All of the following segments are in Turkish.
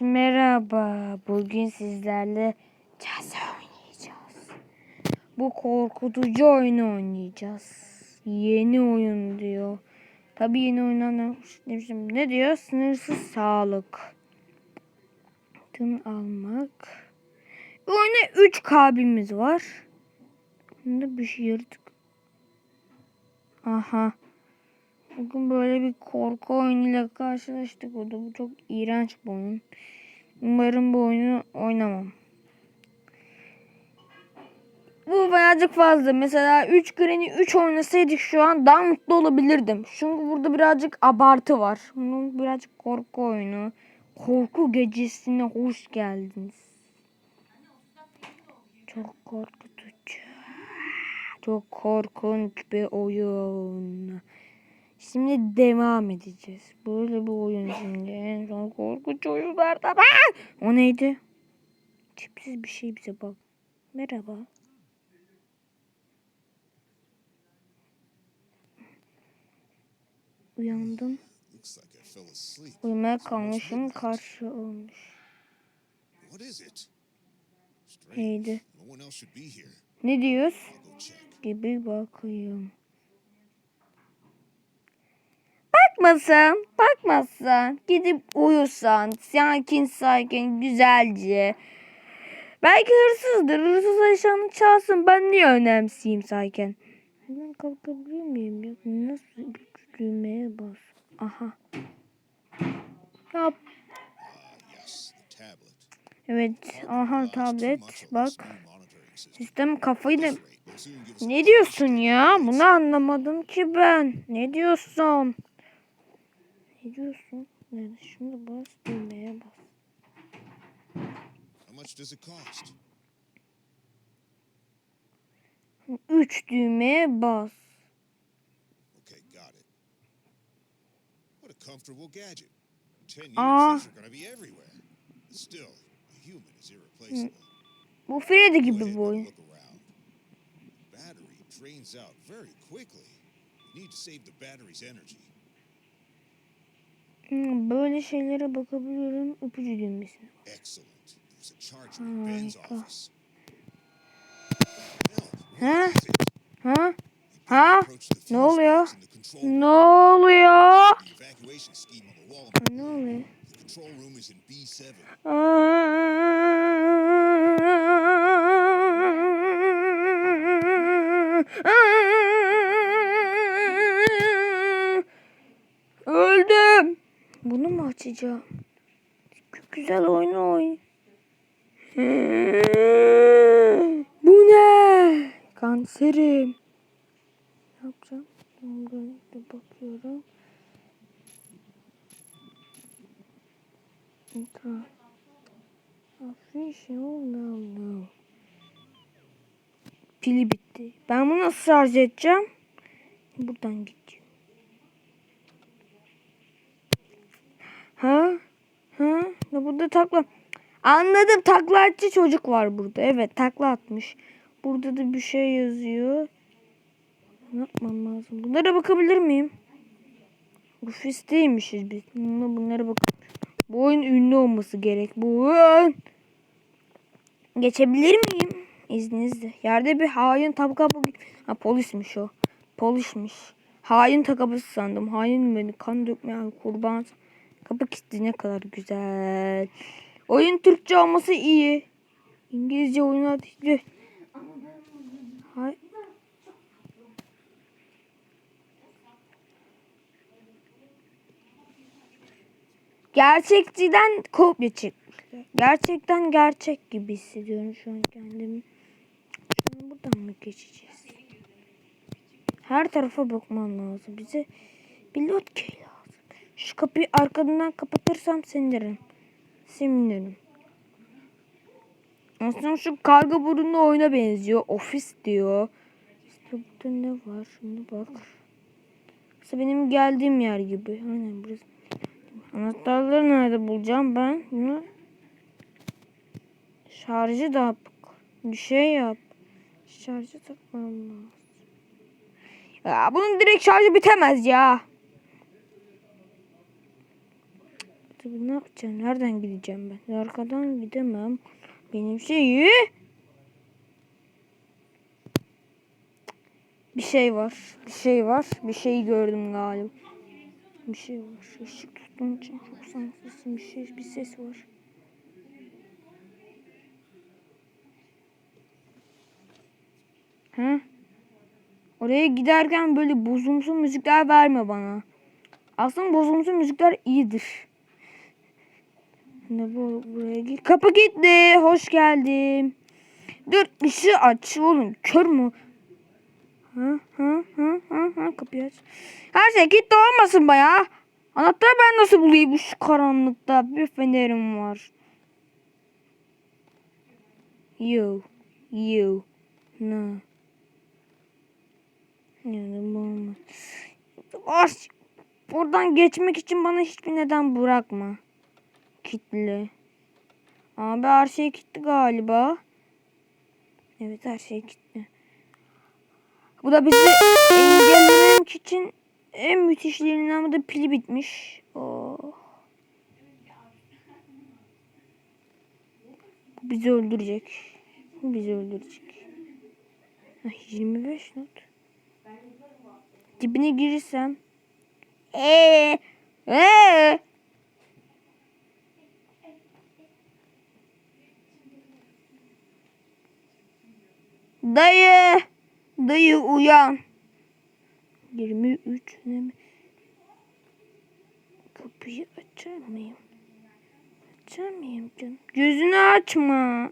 merhaba. Bugün sizlerle Casa oynayacağız. Bu korkutucu oyunu oynayacağız. Yeni oyun diyor. Tabii yeni oynanmış demişim. Ne diyor? Sınırsız sağlık. Tın almak. Bu oyunda 3 kalbimiz var. Bunda bir şey yaratık. Aha. Bugün böyle bir korku oyunuyla karşılaştık. O da bu çok iğrenç bir oyun. Umarım bu oyunu oynamam. Bu birazcık fazla. Mesela 3 Granny 3 oynasaydık şu an daha mutlu olabilirdim. Çünkü burada birazcık abartı var. Bunun birazcık korku oyunu. Korku gecesine hoş geldiniz. Çok korkutucu. Çok korkunç bir oyun. Şimdi devam edeceğiz. Böyle bir oyun şimdi. En son korkunç oyunlardan. Aa! O neydi? Tipsiz bir şey bize bak. Merhaba. Uyandım. Uyumaya kalmışım. Karşı olmuş. Neydi? Ne diyoruz? Gibi bakıyorum. Bakmasan, bakmazsan, gidip uyusan, sakin sakin, güzelce. Belki hırsızdır, hırsız eşyanı çalsın. Ben niye önemseyeyim sakin? Ben kalkabilir miyim? Ya? Nasıl bir düğmeye bas? Aha. Yap. Evet, aha tablet. Bak. Sistem kafayı da... Ne diyorsun ya? Bunu anlamadım ki ben. Ne diyorsun? Ne diyorsun? Yani şimdi bas düğmeye bas. How much does it cost? Üç düğmeye bas. Okay, got it. What a comfortable gadget. In ten years, Ah. these are be everywhere. Still, a human is irreplaceable. Bu Freddy gibi bu oyun. battery drains out very quickly. We need to save the battery's energy. Hmm, Böyle şeylere bakabiliyorum. Öpücü düğmesine. Harika. Ha? Ha? Ha? Ne oluyor? Ne oluyor? Ne oluyor? The Bunu mu açacağım? Güzel oyun oyn. Bu ne? Kanserim. Ne yapacağım? De bakıyorum. Tamam. Official no. Pili bitti. Ben bunu nasıl şarj edeceğim? Buradan gideceğim. Ha? Ha? Ne burada takla. Anladım takla atçı çocuk var burada. Evet takla atmış. Burada da bir şey yazıyor. Ne yapmam lazım? Bunlara bakabilir miyim? Ofisteymişiz biz. Bunlara, bak. Bu oyun ünlü olması gerek. Bu oyun. Geçebilir miyim? İzninizle. Yerde bir hain tabu kapı... Ha polismiş o. Polismiş. Hain takabısı sandım. Hain beni kan dökmeyen kurban. Kapı kilitli ne kadar güzel. Oyun Türkçe olması iyi. İngilizce oyunlar değil. Hay. Gerçekçiden kopya çıktı. Gerçekten gerçek gibi hissediyorum şu an kendimi. Şimdi buradan mı geçeceğiz? Her tarafa bakmam lazım. Bize pilot key lazım. Şu kapıyı arkadan kapatırsam sevinirim. Sevinirim. Aslında şu karga burunlu oyuna benziyor. Ofis diyor. İşte burada ne var? Şimdi bak. İşte benim geldiğim yer gibi. Aynen burası. Anahtarları nerede bulacağım ben? Bunu şarjı da yap. Bir şey yap. Şarjı takmam lazım. Ya bunun direkt şarjı bitemez ya. Tabii ne yapacağım? Nereden gideceğim ben? Arkadan gidemem. Benim şeyi... Bir şey var. Bir şey var. Bir şey gördüm galiba. Bir şey var. Işık tuttuğum için çok sanırsın bir şey. Bir ses var. Ha? Oraya giderken böyle bozumsu müzikler verme bana. Aslında bozumsu müzikler iyidir. Ne bu buraya git. Kapı gitti. Hoş geldim. Dur ışığı aç oğlum. Kör mü? Ha ha ha ha ha kapıyı aç. Her şey kilitli olmasın baya. Anahtarı ben nasıl bulayım şu karanlıkta? Bir fenerim var. Yo. Yo. No. Yani bu. Buradan geçmek için bana hiçbir neden bırakma. Kitli. Abi her şey kilitli galiba. Evet her şey kilitli. Bu da bizi engellemek için en müthişlerinden bu da pili bitmiş. Oh. Bu bizi öldürecek. Bu bizi öldürecek. Ay, 25 not. Dibine girirsem. Eee. Eee. Dayı. Dayı uyan. 23 ne mi? Kapıyı açar mıyım? Açar mıyım canım? Gözünü açma.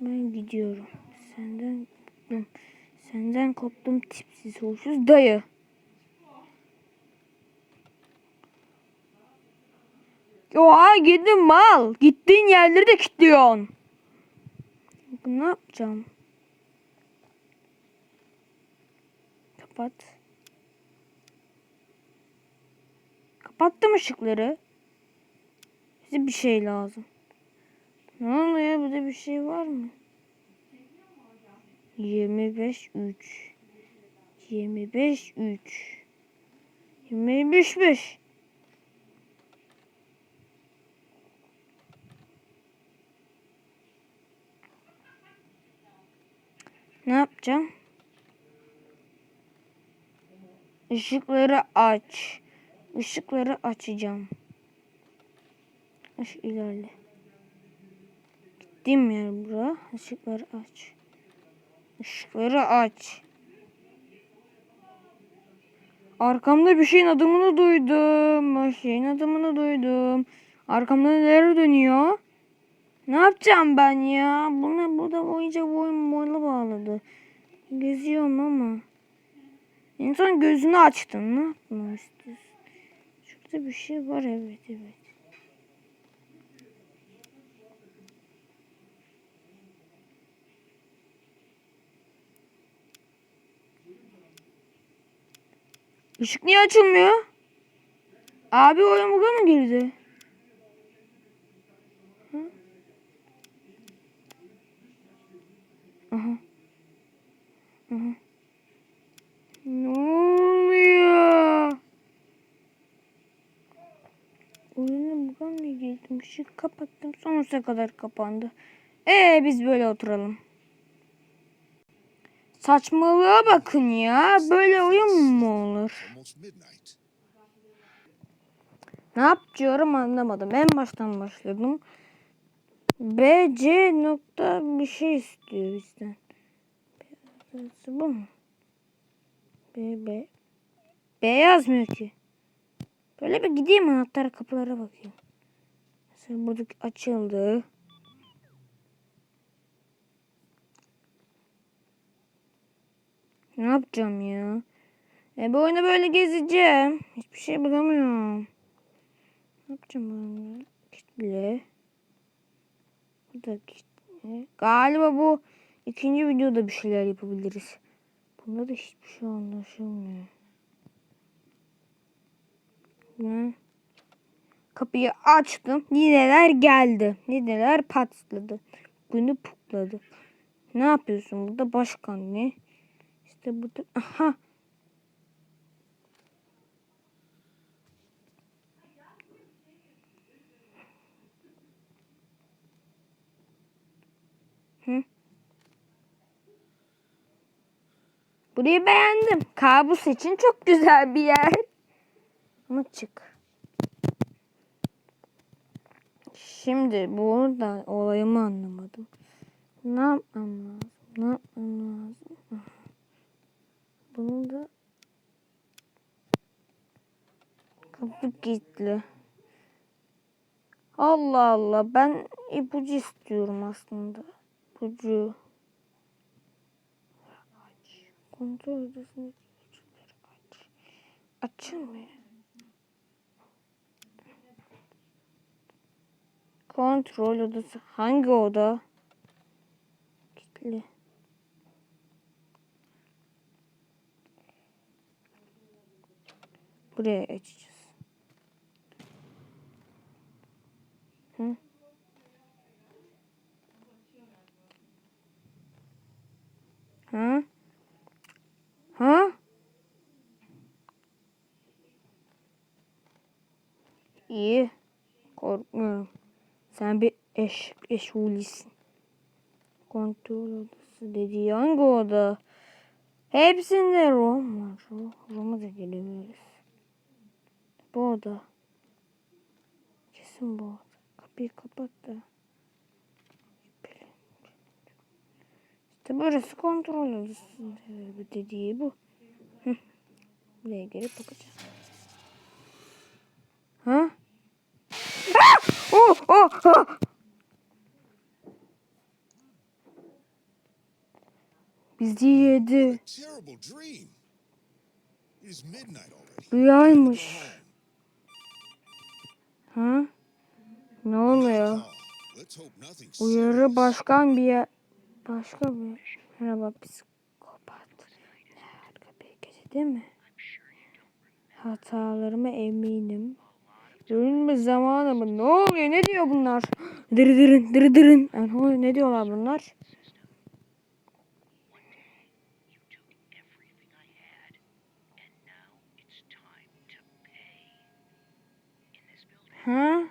Ben gidiyorum. Senden koptum. Senden koptum tipsiz hoşsuz dayı. Oha gidin mal. Gittiğin yerleri de kilitliyorsun. Ne yapacağım? Kapat. Kapattım ışıkları. Bize bir şey lazım. Ne oluyor? Burada bir şey var mı? 25 3 25 3 25 5 Ne yapacağım? Işıkları aç. Işıkları açacağım. Aş ilerle. Gittiğim yer bura. Işıkları aç. Işıkları aç. Arkamda bir şeyin adımını duydum. Bir şeyin adımını duydum. Arkamda neler dönüyor? Ne yapacağım ben ya? Bu ne? Bu da oyuncak boyun boyla bağladı. Geziyorum ama. İnsan gözünü açtın. Ne istiyorsun? Şurada bir şey var. Evet evet. Işık niye açılmıyor? Abi oyun buga mı girdi? Hı? Aha. Aha. Ne oluyor? Oyuna buga mı Işık kapattım. Sonsuza kadar kapandı. Ee biz böyle oturalım. Saçmalığa bakın ya. Böyle oyun mu olur? Ne yapıyorum anlamadım. En baştan başladım. B, C nokta bir şey istiyor bizden. Bu mu? B, B. B yazmıyor ki. Böyle bir gideyim anahtar kapılara bakayım. Mesela buradaki açıldı. Ne yapacağım ya? E bu oyunu böyle gezeceğim. Hiçbir şey bulamıyorum. Ne yapacağım ben? Kitle. Bu da kitle. Galiba bu ikinci videoda bir şeyler yapabiliriz. Bunda da hiçbir şey anlaşılmıyor. Ne? Kapıyı açtım. Nineler geldi. Nineler patladı. Bunu pukladı. Ne yapıyorsun burada başkan ne? İşte burada. Aha. Burayı beğendim. Kabus için çok güzel bir yer. Ama çık. Şimdi burada olayımı anlamadım. Ne yapmam lazım? Ne yapmam lazım? Bunu da kapı kilitli. Allah Allah ben ipucu istiyorum aslında. İpucu. Aç. Kontrol odasını aç. Açılmıyor. Kontrol odası. Hangi oda? Kilitli. Buraya açacağız. Hı? Ha? Ha? İyi. Korkmuyorum. Sen bir eş, eşulisin. Kontrol odası dediği hangi oda? Hepsinde Rom var. Rom- Rom'a da giremiyoruz. Bu oda. Kesin bu oda. Kapıyı kapat da. İşte burası kontrol odası dediği bu. Hı. Buraya gelip bakacağız. Ha? Oh, oh, oh! Bizi yedi. Rüyaymış. Ha? Ne oluyor? Uyarı başkan bir yer. Başka bir. Merhaba psikopat. Harika bir gece değil mi? Hatalarıma eminim. Görünme zamanı mı? Ne oluyor? Ne diyor bunlar? Dırı dırın, dırı dırın. Yani ne diyorlar bunlar? Ha?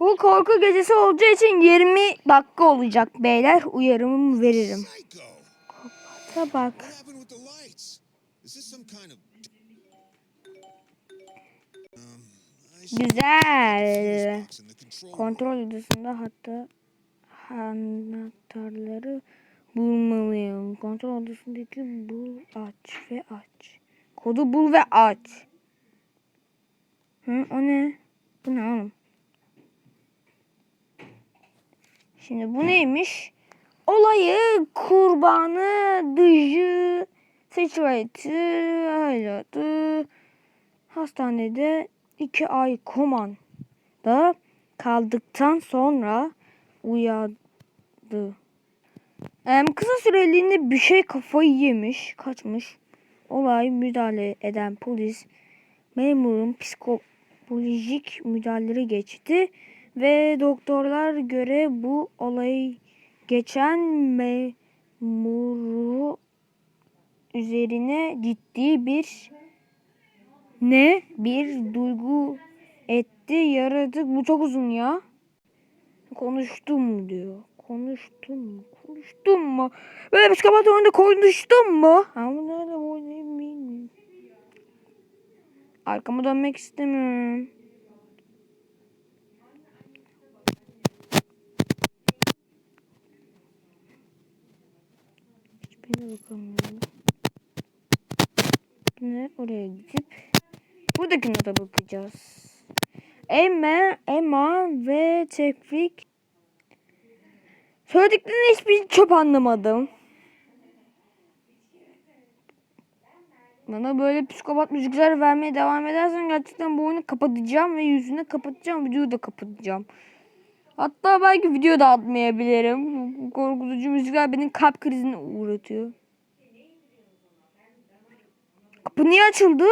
Bu korku gecesi olacağı için 20 dakika olacak beyler. Uyarımı veririm. Psycho. Ta bak. Güzel. Kontrol odasında hatta anahtarları bulmalıyım. Kontrol odasındaki bul aç ve aç. Kodu bul ve aç. Hı, o ne? Bu ne oğlum? Şimdi bu neymiş? Olayı kurbanı, dışı, hayatı, hastanede iki ay komanda kaldıktan sonra uyandı. Em, kısa süreliğine bir şey kafayı yemiş, kaçmış. Olay müdahale eden polis memurun psikolojik müdahale geçti ve doktorlar göre bu olayı geçen memuru üzerine ciddi bir ne bir duygu etti yaradı. Bu çok uzun ya. Konuştum diyor. Konuştum mu? Konuştum mu? Böyle psikopat oyunda konuştum mu? Ama nerede oynayayım bilmiyorum. Arkama dönmek istemiyorum. Hiçbirine bakamıyorum. Yine oraya gidip buradaki nota bakacağız. Emma, Emma ve Tevfik Söylediklerinin hiçbir çöp anlamadım. Bana böyle psikopat müzikler vermeye devam edersen gerçekten bu oyunu kapatacağım ve yüzüne kapatacağım. Videoyu da kapatacağım. Hatta belki video da atmayabilirim. Bu- korkutucu müzikler benim kalp krizine uğratıyor. Kapı niye açıldı?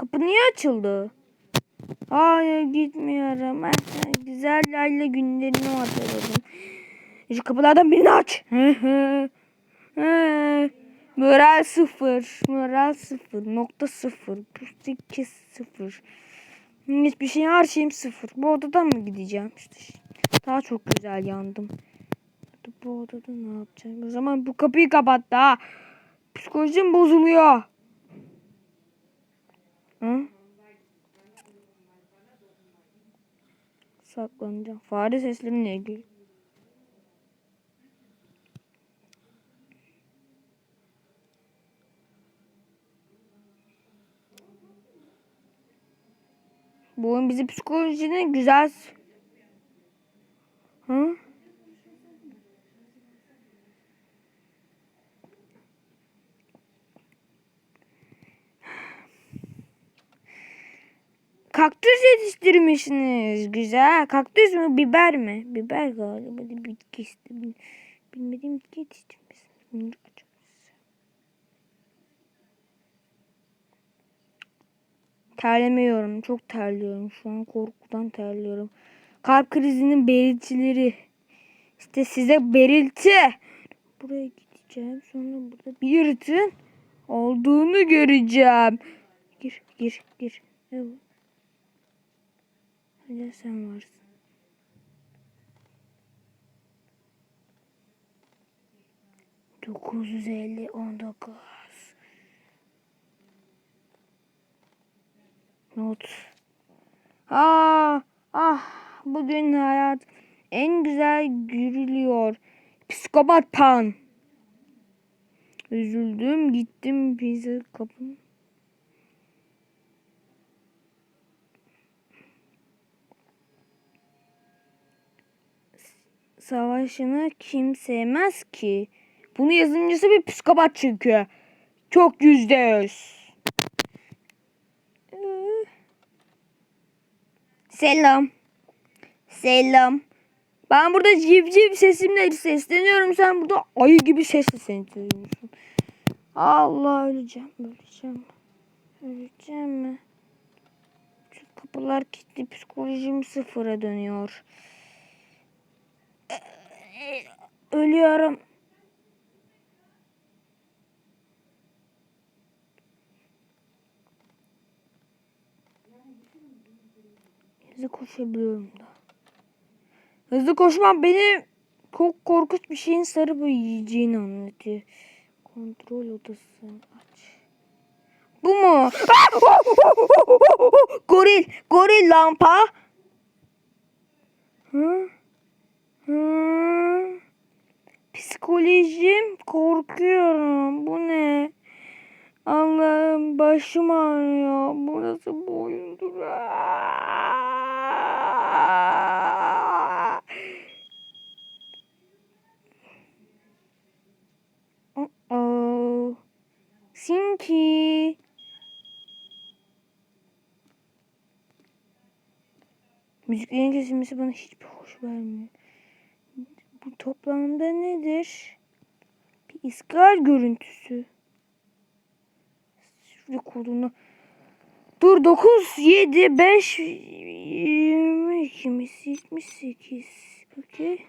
Kapı niye açıldı? Hayır gitmiyorum. Ben güzel Layla günlerini hatırladım. Şu kapılardan birini aç. Moral sıfır. Moral sıfır. Nokta sıfır. Pustik sıfır. Hiçbir şey her şeyim sıfır. Bu odadan mı gideceğim? İşte daha çok güzel yandım. Bu odada ne yapacağım? O zaman bu kapıyı kapat da. Psikolojim bozuluyor. Saklanacağım. Fare seslerimle ilgili. Bu oyun bizi psikolojinin güzel... Hı? Kaktüs yetiştirmişsiniz. Güzel. Kaktüs mü? Biber mi? Biber galiba. Bir bitki işte. Bil- Bilmediğim bitki yetiştirmişsiniz. Açacağım size. Terlemiyorum. Çok terliyorum. Şu an korkudan terliyorum. Kalp krizinin belirtileri. İşte size belirti. Buraya gideceğim. Sonra burada bir yırtın olduğunu göreceğim. Gir, gir, gir. Ne Hala sen varsın. Dokuz yüz elli on dokuz. Not. Aa, ah, bugün hayat en güzel gürülüyor. Psikopat pan. Üzüldüm, gittim pizza kapım. Savaşını kim sevmez ki? Bunu yazımcısı bir psikopat çünkü. Çok yüzde yüz. Selam. Selam. Ben burada civciv sesimle sesleniyorum. Sen burada ayı gibi sesle sesleniyorsun. Allah öleceğim. Öleceğim. Öleceğim mi? Şu kapılar kilitli psikolojim sıfıra dönüyor. Ölüyorum. Hızlı koşabiliyorum da. Hızlı koşmam beni çok korkunç bir şeyin sarıp yiyeceğini anlatıyor. Kontrol odası aç. Bu mu? goril, goril lampa. Hı? Hı? Psikolojim korkuyorum. Bu ne? Allah'ım başım ağrıyor. Bu nasıl bir oyundur? Aa! Uh-oh. Sinki. Müziklerin kesilmesi bana hiçbir hoş vermiyor. Toplamda nedir? Bir iskal görüntüsü. Şifre kodunu. Dur 9, 7, 5, 22, 78. Okey.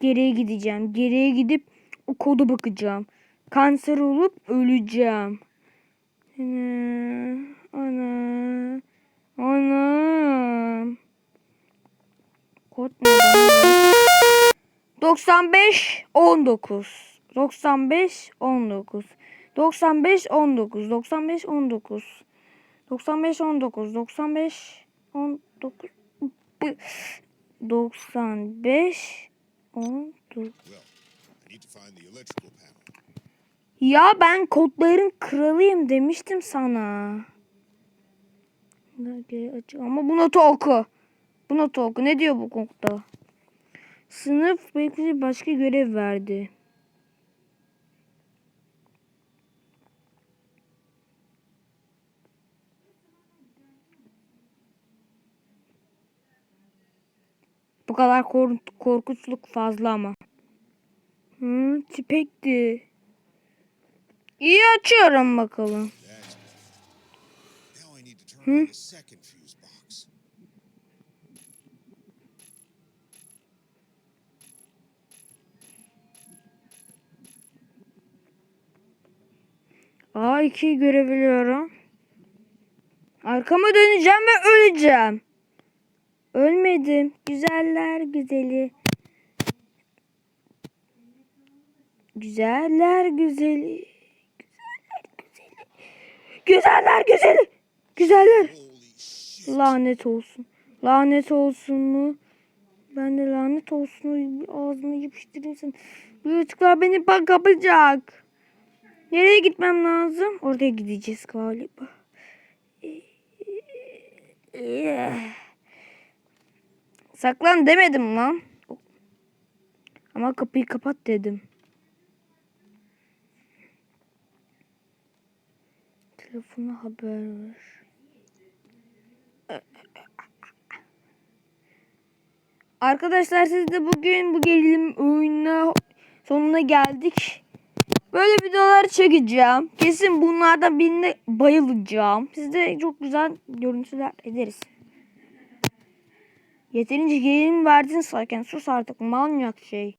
Geriye gideceğim. Geriye gidip o kodu bakacağım. Kanser olup öleceğim. Ana. Ana. Ana. Kod ne? 95 19 95 19 95 19 95 19 95 19 95 19 Bu- 95 19 Well, I need to find the electrical panel. Ya ben kodların kralıyım demiştim sana. Ama bu notu oku. Notu oku. Ne diyor bu kodda? Sınıf belki başka görev verdi. Bu kadar kork- korkunçluk fazla ama. Hı, tipekti. İyi açıyorum bakalım. That's A2'yi görebiliyorum. Arkama döneceğim ve öleceğim. Ölmedim. Güzeller güzeli. Güzeller güzeli. Güzeller güzeli. Güzeller güzeli. Güzeller. Lanet olsun. Lanet olsun mu? Ben de lanet olsun ağzına yapıştırayım sen. Bu yaratıklar beni bak kapacak. Nereye gitmem lazım? Oraya gideceğiz galiba. Saklan demedim lan. Ama kapıyı kapat dedim. Telefona haber ver. Arkadaşlar siz de bugün bu gerilim oyununa sonuna geldik. Böyle videolar çekeceğim. Kesin bunlardan birine bayılacağım. Siz de çok güzel görüntüler ederiz. Yeterince gerilim verdin zaten. Sus artık manyak şey.